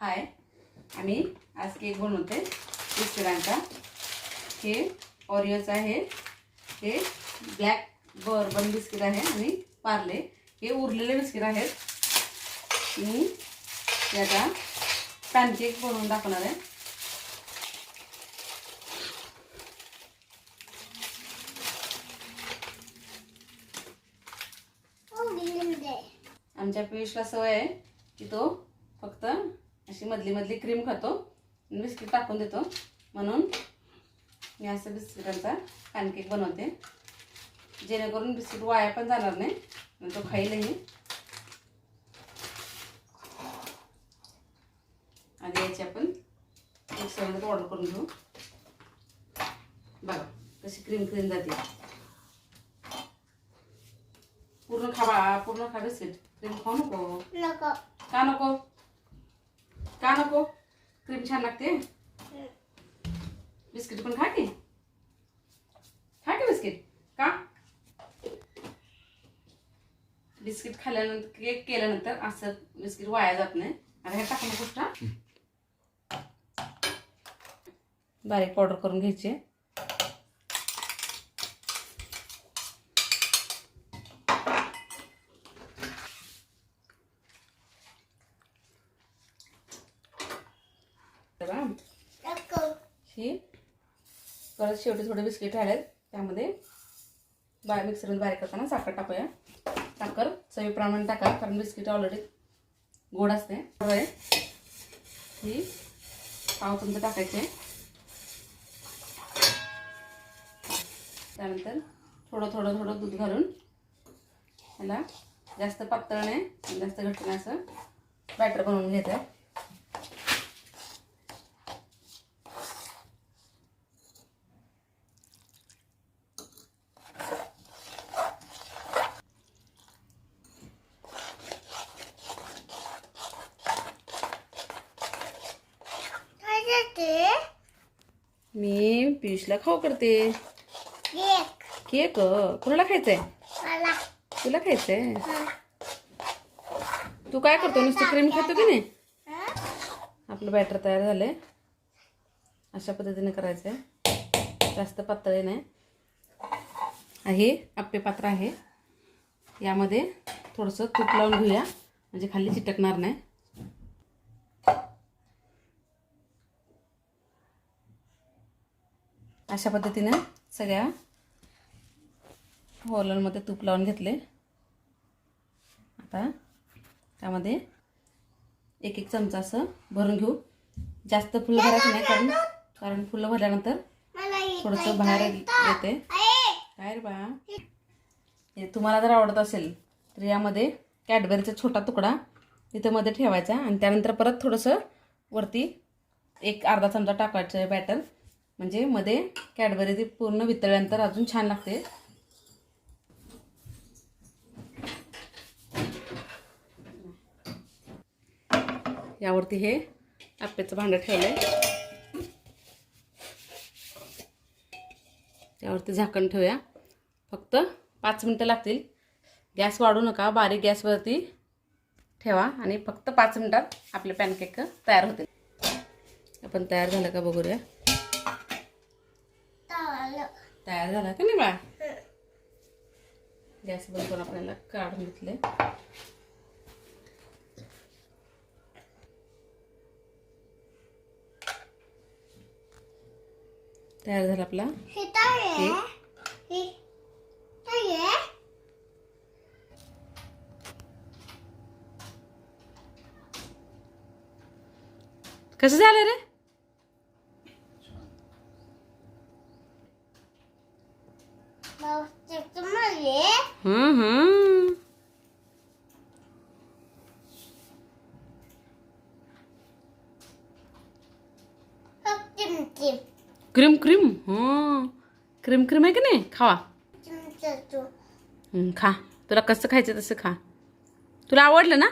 हाय. आम्ही आज केक बनवते. बिस्किटांचा हे ऑरिओचं आहे. हे ब्लॅक बर्बन बिस्किट आहे आणि पार्ले हे उरलेले बिस्किट आहेत. मी याचा पॅनकेक बनवून दाखवणार आहे. आमच्या पियुषला सवय आहे की तो फक्त अशी मधली मधली क्रीम खातो. आणि बिस्किट टाकून देतो. म्हणून मी असं बिस्किटांचा पॅनकेक बनवते. जेणेकरून बिस्किट वाया पण जाणार नाही. आणि तो खाईलही. आधी याची आपण मिक्सरमध्ये ऑर्डर करून घेऊ. बघा कशी क्रीम क्रीम जाते. पूर्ण खावा पूर्ण खा बिस्किट. क्रीम खाऊ नको. नको. का नको? का नको? क्रीम छान लागते. बिस्किट पण खा की. खा की बिस्किट? का? बिस्किट खाल्ल्यानंतर केक केल्यानंतर असं बिस्किट वाया जात नाही. आता हे. टाकून गोष्ट बारीक पावडर करून घ्यायची. बघा ही परत शेवटी थोडे बिस्किट राहिलेत. त्यामध्ये बाय मिक्सरमध्ये बारीक करताना साखर टाकूया. साखर चवीप्रमाणे टाका कारण बिस्किट ऑलरेडी गोड असते. ही पाव चमचे टाकायचे. त्यानंतर थोडं थोडं थोडं दूध घालून ह्याला जास्त पातळ नाही जास्त घट्ट नाही असं बॅटर बनवून घ्यायचं आहे काय करते मी पियुषला खाऊ करते. केक. कुणाला खायचंय? तुला खायचंय? तू काय करतो? नुसतं क्रीम खातो की नाही? आपलं बॅटर तयार झालंय. अशा पद्धतीने करायचं आहे जास्त पातळी नाही. आहे. आप्पे पात्र आहे. यामध्ये थोडंसं तूप लावून घेऊया. म्हणजे खाली चिटकणार नाही. अशा पद्धतीनं सगळ्या होलरमध्ये तूप लावून घेतले. आता त्यामध्ये एक एक चमचा असं भरून घेऊ. जास्त फुलं भरायचं नाही कारण कारण फुलं भरल्यानंतर थोडंसं बाहेर येते. काय रे बा? हे तुम्हाला जर आवडत असेल तर यामध्ये कॅडबरीचा छोटा तुकडा इथं मध्ये ठेवायचा आणि त्यानंतर परत थोडंसं वरती एक अर्धा चमचा टाकायचं बॅटर म्हणजे मध्ये कॅडबरी ती पूर्ण वितळल्यानंतर अजून छान लागते. यावरती हे आप्याचं भांडं ठेवलंय. त्यावरती झाकण ठेवूया. फक्त पाच मिनटं लागतील. गॅस वाढू नका बारीक गॅसवरती ठेवा आणि फक्त पाच मिनटात आपले पॅनकेक तयार होतील. आपण तयार झालं का बघूया. तयार झाला का नाही बा गॅस बंद करून आपल्याला काढून घेतले तयार झाला आपला. केक कसं झालं रे? क्रीम क्रीम हां क्रीम क्रीम आहे की नाही खावा खा तुला कसं खायचं तसं खा तुला आवडलं ना